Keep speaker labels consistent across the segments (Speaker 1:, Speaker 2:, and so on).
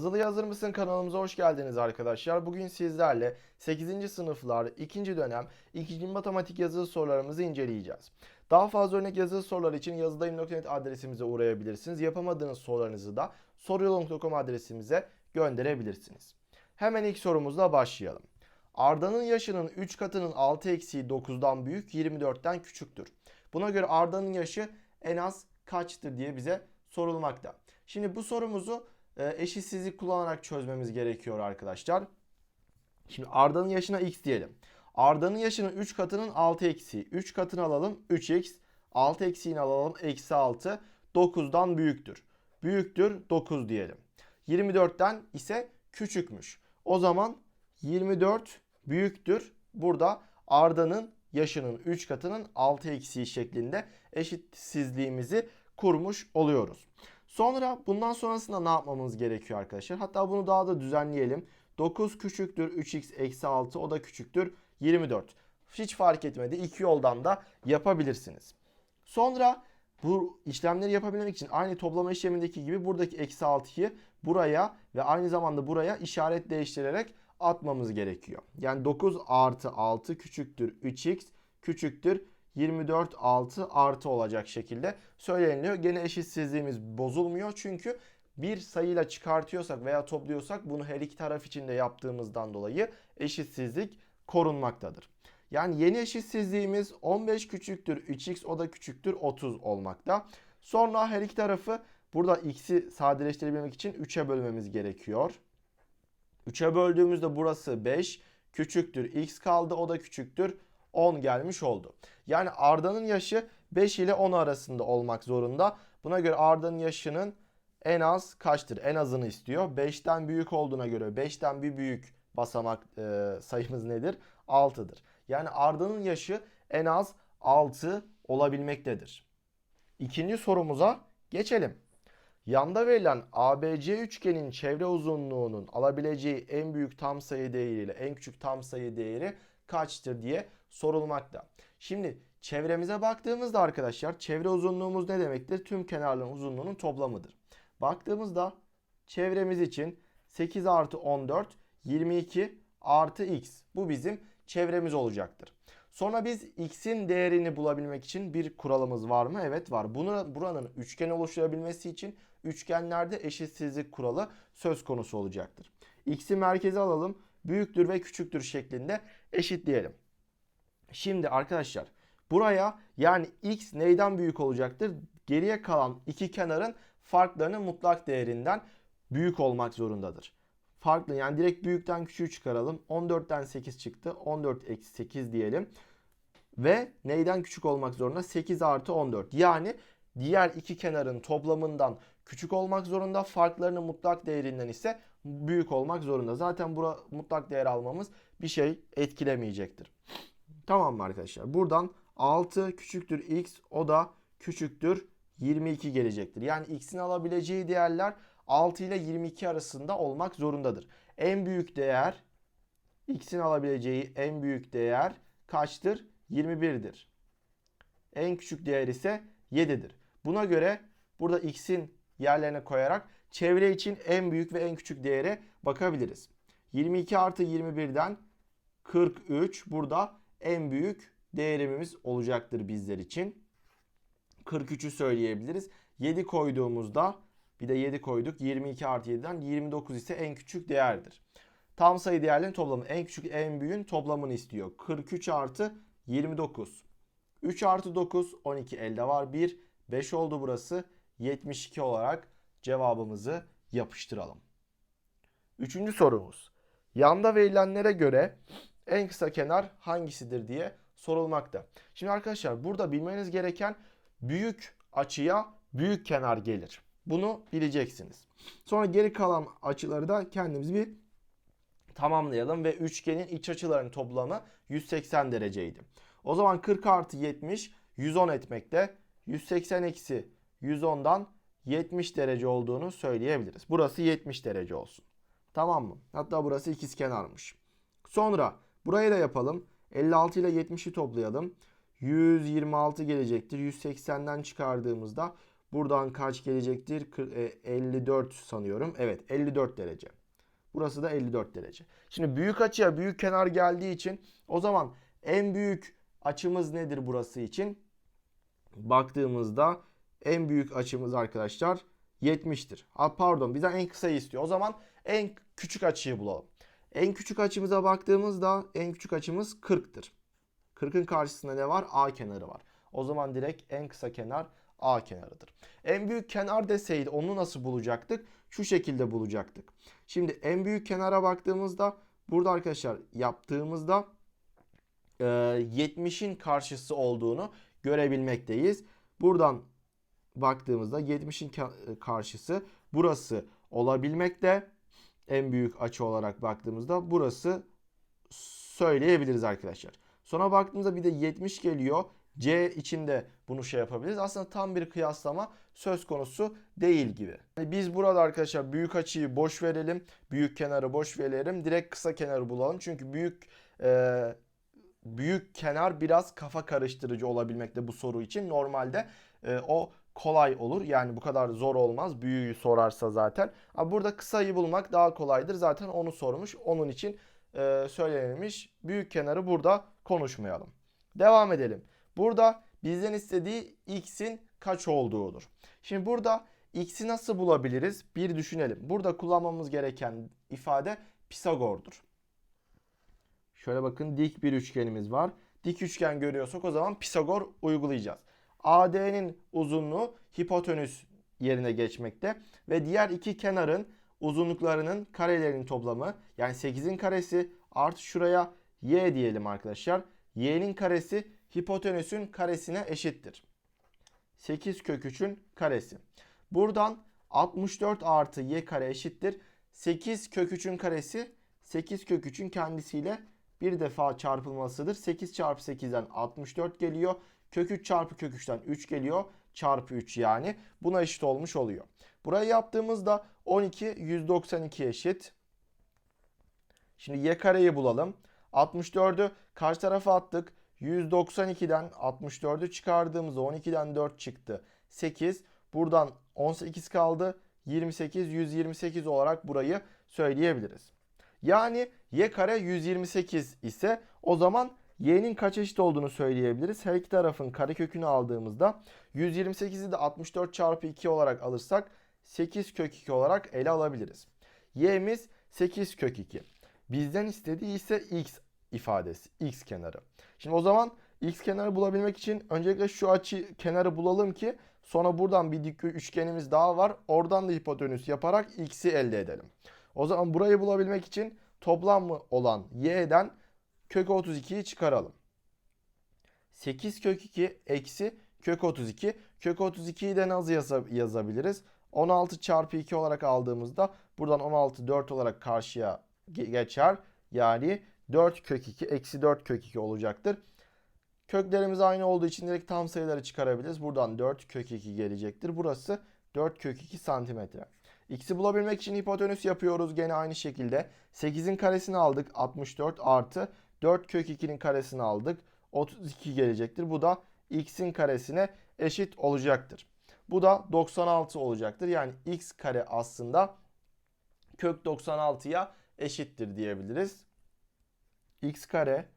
Speaker 1: Yazılı Hazır mısın kanalımıza hoş geldiniz arkadaşlar. Bugün sizlerle 8. sınıflar 2. dönem 2. matematik yazılı sorularımızı inceleyeceğiz. Daha fazla örnek yazılı sorular için yazıdayım.net adresimize uğrayabilirsiniz. Yapamadığınız sorularınızı da soruyolong.com adresimize gönderebilirsiniz. Hemen ilk sorumuzla başlayalım. Arda'nın yaşının 3 katının 6 eksiği 9'dan büyük 24'ten küçüktür. Buna göre Arda'nın yaşı en az kaçtır diye bize sorulmakta. Şimdi bu sorumuzu eşitsizlik kullanarak çözmemiz gerekiyor arkadaşlar. Şimdi Arda'nın yaşına x diyelim. Arda'nın yaşının 3 katının 6 eksiği. 3 katını alalım 3x. 6 eksiğini alalım eksi 6. 9'dan büyüktür. Büyüktür 9 diyelim. 24'ten ise küçükmüş. O zaman 24 büyüktür. Burada Arda'nın yaşının 3 katının 6 eksiği şeklinde eşitsizliğimizi kurmuş oluyoruz. Sonra bundan sonrasında ne yapmamız gerekiyor arkadaşlar? Hatta bunu daha da düzenleyelim. 9 küçüktür 3x eksi 6 o da küçüktür 24. Hiç fark etmedi. İki yoldan da yapabilirsiniz. Sonra bu işlemleri yapabilmek için aynı toplama işlemindeki gibi buradaki eksi 6'yı buraya ve aynı zamanda buraya işaret değiştirerek atmamız gerekiyor. Yani 9 artı 6 küçüktür 3x küçüktür 24 6 artı olacak şekilde söyleniliyor. Gene eşitsizliğimiz bozulmuyor çünkü bir sayıyla çıkartıyorsak veya topluyorsak bunu her iki taraf için de yaptığımızdan dolayı eşitsizlik korunmaktadır. Yani yeni eşitsizliğimiz 15 küçüktür 3x o da küçüktür 30 olmakta. Sonra her iki tarafı burada x'i sadeleştirebilmek için 3'e bölmemiz gerekiyor. 3'e böldüğümüzde burası 5 küçüktür x kaldı o da küçüktür 10 gelmiş oldu. Yani Arda'nın yaşı 5 ile 10 arasında olmak zorunda. Buna göre Arda'nın yaşının en az kaçtır? En azını istiyor. 5'ten büyük olduğuna göre 5'ten bir büyük basamak e, sayımız nedir? 6'dır. Yani Arda'nın yaşı en az 6 olabilmektedir. İkinci sorumuza geçelim. Yanda verilen ABC üçgenin çevre uzunluğunun alabileceği en büyük tam sayı değeri ile en küçük tam sayı değeri kaçtır diye sorulmakta. Şimdi çevremize baktığımızda arkadaşlar çevre uzunluğumuz ne demektir? Tüm kenarların uzunluğunun toplamıdır. Baktığımızda çevremiz için 8 artı 14 22 artı x. Bu bizim çevremiz olacaktır. Sonra biz x'in değerini bulabilmek için bir kuralımız var mı? Evet var. Bunu, buranın üçgen oluşturabilmesi için üçgenlerde eşitsizlik kuralı söz konusu olacaktır. X'i merkeze alalım. Büyüktür ve küçüktür şeklinde eşitleyelim. Şimdi arkadaşlar buraya yani x neyden büyük olacaktır? Geriye kalan iki kenarın farklarının mutlak değerinden büyük olmak zorundadır. Farklı yani direkt büyükten küçüğü çıkaralım. 14'ten 8 çıktı. 14 eksi 8 diyelim. Ve neyden küçük olmak zorunda? 8 artı 14. Yani diğer iki kenarın toplamından küçük olmak zorunda. Farklarının mutlak değerinden ise büyük olmak zorunda. Zaten bura mutlak değer almamız bir şey etkilemeyecektir. Tamam mı arkadaşlar? Buradan 6 küçüktür x o da küçüktür 22 gelecektir. Yani x'in alabileceği değerler 6 ile 22 arasında olmak zorundadır. En büyük değer x'in alabileceği en büyük değer kaçtır? 21'dir. En küçük değer ise 7'dir. Buna göre burada x'in yerlerine koyarak çevre için en büyük ve en küçük değere bakabiliriz. 22 artı 21'den 43 burada en büyük değerimiz olacaktır bizler için. 43'ü söyleyebiliriz. 7 koyduğumuzda bir de 7 koyduk. 22 artı 7'den 29 ise en küçük değerdir. Tam sayı değerlerin toplamı en küçük en büyüğün toplamını istiyor. 43 artı 29. 3 artı 9 12 elde var 1. 5 oldu burası. 72 olarak cevabımızı yapıştıralım. Üçüncü sorumuz. Yanda verilenlere göre en kısa kenar hangisidir diye sorulmakta. Şimdi arkadaşlar burada bilmeniz gereken büyük açıya büyük kenar gelir. Bunu bileceksiniz. Sonra geri kalan açıları da kendimiz bir tamamlayalım ve üçgenin iç açılarının toplamı 180 dereceydi. O zaman 40 artı 70 110 etmekte. 180 eksi 110'dan 70 derece olduğunu söyleyebiliriz. Burası 70 derece olsun. Tamam mı? Hatta burası ikizkenarmış. Sonra burayı da yapalım. 56 ile 70'i toplayalım. 126 gelecektir. 180'den çıkardığımızda Buradan kaç gelecektir? Kır- e, 54 sanıyorum. Evet 54 derece. Burası da 54 derece. Şimdi büyük açıya büyük kenar geldiği için o zaman en büyük açımız nedir burası için? Baktığımızda en büyük açımız arkadaşlar 70'tir. Ha pardon bizden en kısayı istiyor. O zaman en küçük açıyı bulalım. En küçük açımıza baktığımızda en küçük açımız 40'tır. 40'ın karşısında ne var? A kenarı var. O zaman direkt en kısa kenar A kenarıdır. En büyük kenar deseydi onu nasıl bulacaktık? Şu şekilde bulacaktık. Şimdi en büyük kenara baktığımızda burada arkadaşlar yaptığımızda e, 70'in karşısı olduğunu görebilmekteyiz. Buradan baktığımızda 70'in ka- karşısı burası olabilmekte. En büyük açı olarak baktığımızda burası söyleyebiliriz arkadaşlar. Sonra baktığımızda bir de 70 geliyor. C içinde bunu şey yapabiliriz. Aslında tam bir kıyaslama söz konusu değil gibi. Yani biz burada arkadaşlar büyük açıyı boş verelim. Büyük kenarı boş verelim. Direkt kısa kenarı bulalım. Çünkü büyük e, büyük kenar biraz kafa karıştırıcı olabilmekte bu soru için. Normalde e, o kolay olur. Yani bu kadar zor olmaz. Büyüğü sorarsa zaten. Ama burada kısayı bulmak daha kolaydır. Zaten onu sormuş. Onun için e, söylenilmiş. Büyük kenarı burada konuşmayalım. Devam edelim. Burada bizden istediği x'in kaç olduğudur. Şimdi burada x'i nasıl bulabiliriz? Bir düşünelim. Burada kullanmamız gereken ifade Pisagor'dur. Şöyle bakın dik bir üçgenimiz var. Dik üçgen görüyorsak o zaman Pisagor uygulayacağız. AD'nin uzunluğu hipotenüs yerine geçmekte ve diğer iki kenarın uzunluklarının karelerinin toplamı yani 8'in karesi artı şuraya y diyelim arkadaşlar. y'nin karesi hipotenüsün karesine eşittir. 8 kök 3'ün karesi. Buradan 64 artı y kare eşittir. 8 kök 3'ün karesi 8 kök 3'ün kendisiyle bir defa çarpılmasıdır. 8 çarpı 8'den 64 geliyor. Kök 3 çarpı kök 3'ten 3 geliyor. Çarpı 3 yani. Buna eşit olmuş oluyor. Burayı yaptığımızda 12 192 eşit. Şimdi y kareyi bulalım. 64'ü karşı tarafa attık. 192'den 64'ü çıkardığımızda 12'den 4 çıktı. 8. Buradan 18 kaldı. 28, 128 olarak burayı söyleyebiliriz. Yani y kare 128 ise o zaman y'nin kaç eşit olduğunu söyleyebiliriz. Her iki tarafın karekökünü aldığımızda 128'i de 64 çarpı 2 olarak alırsak 8 kök 2 olarak ele alabiliriz. y'miz 8 kök 2. Bizden istediği ise x ifadesi, x kenarı. Şimdi o zaman x kenarı bulabilmek için öncelikle şu açı kenarı bulalım ki sonra buradan bir dik üçgenimiz daha var. Oradan da hipotenüs yaparak x'i elde edelim. O zaman burayı bulabilmek için toplam mı olan y'den kök 32'yi çıkaralım. 8 kök 2 eksi kök 32. Kök 32'yi de nasıl yaza- yazabiliriz? 16 çarpı 2 olarak aldığımızda buradan 16 4 olarak karşıya ge- geçer. Yani 4 kök 2 eksi 4 kök 2 olacaktır. Köklerimiz aynı olduğu için direkt tam sayıları çıkarabiliriz. Buradan 4 kök 2 gelecektir. Burası 4 kök 2 santimetre. X'i bulabilmek için hipotenüs yapıyoruz gene aynı şekilde. 8'in karesini aldık 64 artı 4 kök 2'nin karesini aldık 32 gelecektir. Bu da x'in karesine eşit olacaktır. Bu da 96 olacaktır. Yani x kare aslında kök 96'ya eşittir diyebiliriz. x kare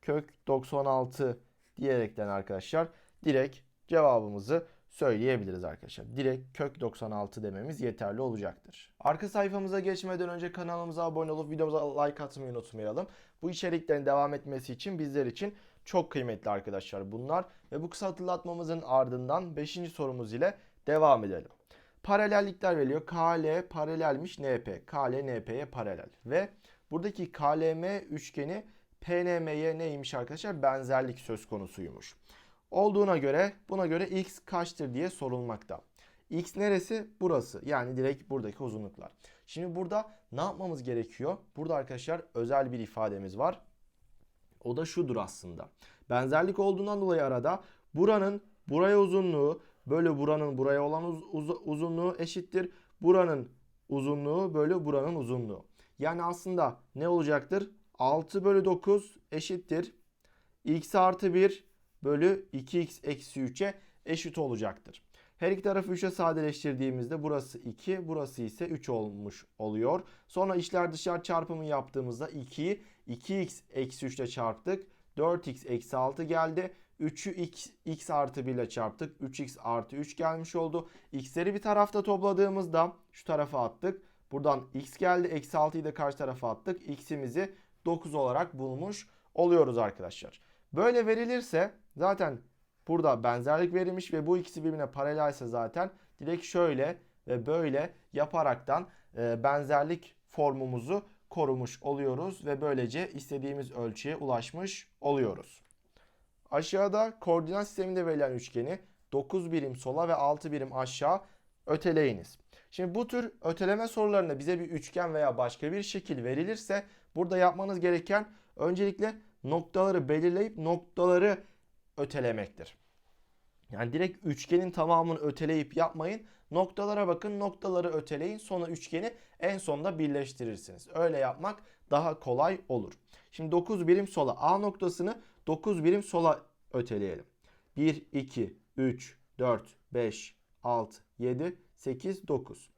Speaker 1: kök 96 diyerekten arkadaşlar direkt cevabımızı söyleyebiliriz arkadaşlar. Direkt kök 96 dememiz yeterli olacaktır. Arka sayfamıza geçmeden önce kanalımıza abone olup videomuza like atmayı unutmayalım. Bu içeriklerin devam etmesi için bizler için çok kıymetli arkadaşlar bunlar. Ve bu kısa hatırlatmamızın ardından 5. sorumuz ile devam edelim. Paralellikler veriliyor. KL paralelmiş NP. KL NP'ye paralel. Ve buradaki KLM üçgeni PNM'ye neymiş arkadaşlar? Benzerlik söz konusuymuş. Olduğuna göre buna göre x kaçtır diye sorulmakta. X neresi? Burası. Yani direkt buradaki uzunluklar. Şimdi burada ne yapmamız gerekiyor? Burada arkadaşlar özel bir ifademiz var. O da şudur aslında. Benzerlik olduğundan dolayı arada buranın buraya uzunluğu bölü buranın buraya olan uz- uz- uzunluğu eşittir. Buranın uzunluğu bölü buranın uzunluğu. Yani aslında ne olacaktır? 6 bölü 9 eşittir. x artı 1 bölü 2x eksi 3'e eşit olacaktır. Her iki tarafı 3'e sadeleştirdiğimizde burası 2, burası ise 3 olmuş oluyor. Sonra içler dışlar çarpımı yaptığımızda 2'yi 2x eksi 3 ile çarptık. 4x eksi 6 geldi. 3'ü x, x artı 1 ile çarptık. 3x artı 3 gelmiş oldu. X'leri bir tarafta topladığımızda şu tarafa attık. Buradan x geldi. Eksi 6'yı da karşı tarafa attık. X'imizi 9 olarak bulmuş oluyoruz arkadaşlar. Böyle verilirse zaten burada benzerlik verilmiş ve bu ikisi birbirine paralelse zaten direkt şöyle ve böyle yaparaktan e, benzerlik formumuzu korumuş oluyoruz ve böylece istediğimiz ölçüye ulaşmış oluyoruz. Aşağıda koordinat sisteminde verilen üçgeni 9 birim sola ve 6 birim aşağı öteleyiniz. Şimdi bu tür öteleme sorularında bize bir üçgen veya başka bir şekil verilirse burada yapmanız gereken öncelikle noktaları belirleyip noktaları ötelemektir. Yani direkt üçgenin tamamını öteleyip yapmayın. Noktalara bakın, noktaları öteleyin. Sonra üçgeni en sonunda birleştirirsiniz. Öyle yapmak daha kolay olur. Şimdi 9 birim sola A noktasını 9 birim sola öteleyelim. 1, 2, 3, 4, 5, 6, 7, 8, 9.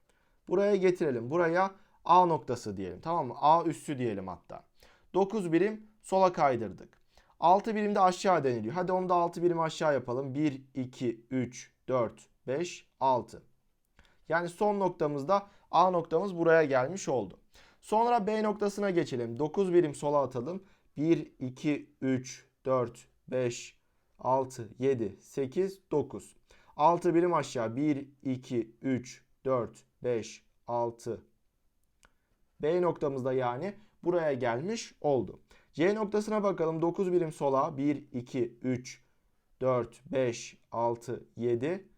Speaker 1: Buraya getirelim. Buraya A noktası diyelim. Tamam mı? A üssü diyelim hatta. 9 birim sola kaydırdık. 6 birim de aşağı deniliyor. Hadi onu da 6 birim aşağı yapalım. 1, 2, 3, 4, 5, 6. Yani son noktamızda A noktamız buraya gelmiş oldu. Sonra B noktasına geçelim. 9 birim sola atalım. 1, 2, 3, 4, 5, 6, 7, 8, 9. 6 birim aşağı. 1, 2, 3, 4, 5, 6. B noktamızda yani buraya gelmiş oldu. C noktasına bakalım. 9 birim sola. 1, 2, 3, 4, 5, 6, 7,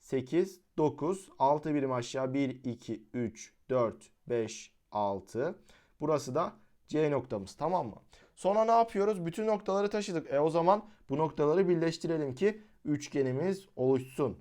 Speaker 1: 8, 9. 6 birim aşağı. 1, 2, 3, 4, 5, 6. Burası da C noktamız. Tamam mı? Sonra ne yapıyoruz? Bütün noktaları taşıdık. E o zaman bu noktaları birleştirelim ki üçgenimiz oluşsun.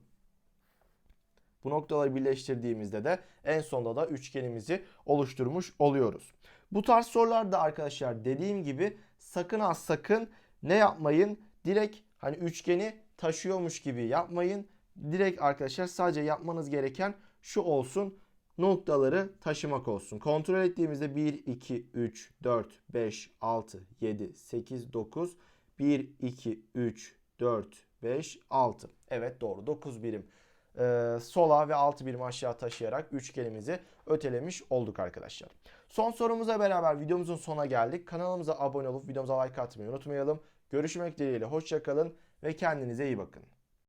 Speaker 1: Bu noktaları birleştirdiğimizde de en sonunda da üçgenimizi oluşturmuş oluyoruz. Bu tarz sorularda arkadaşlar dediğim gibi sakın ha sakın ne yapmayın? Direkt hani üçgeni taşıyormuş gibi yapmayın. Direkt arkadaşlar sadece yapmanız gereken şu olsun. Noktaları taşımak olsun. Kontrol ettiğimizde 1, 2, 3, 4, 5, 6, 7, 8, 9. 1, 2, 3, 4, 5, 6. Evet doğru 9 birim e, sola ve 6 birim aşağı taşıyarak üçgenimizi ötelemiş olduk arkadaşlar. Son sorumuza beraber videomuzun sonuna geldik. Kanalımıza abone olup videomuza like atmayı unutmayalım. Görüşmek dileğiyle hoşçakalın ve kendinize iyi bakın.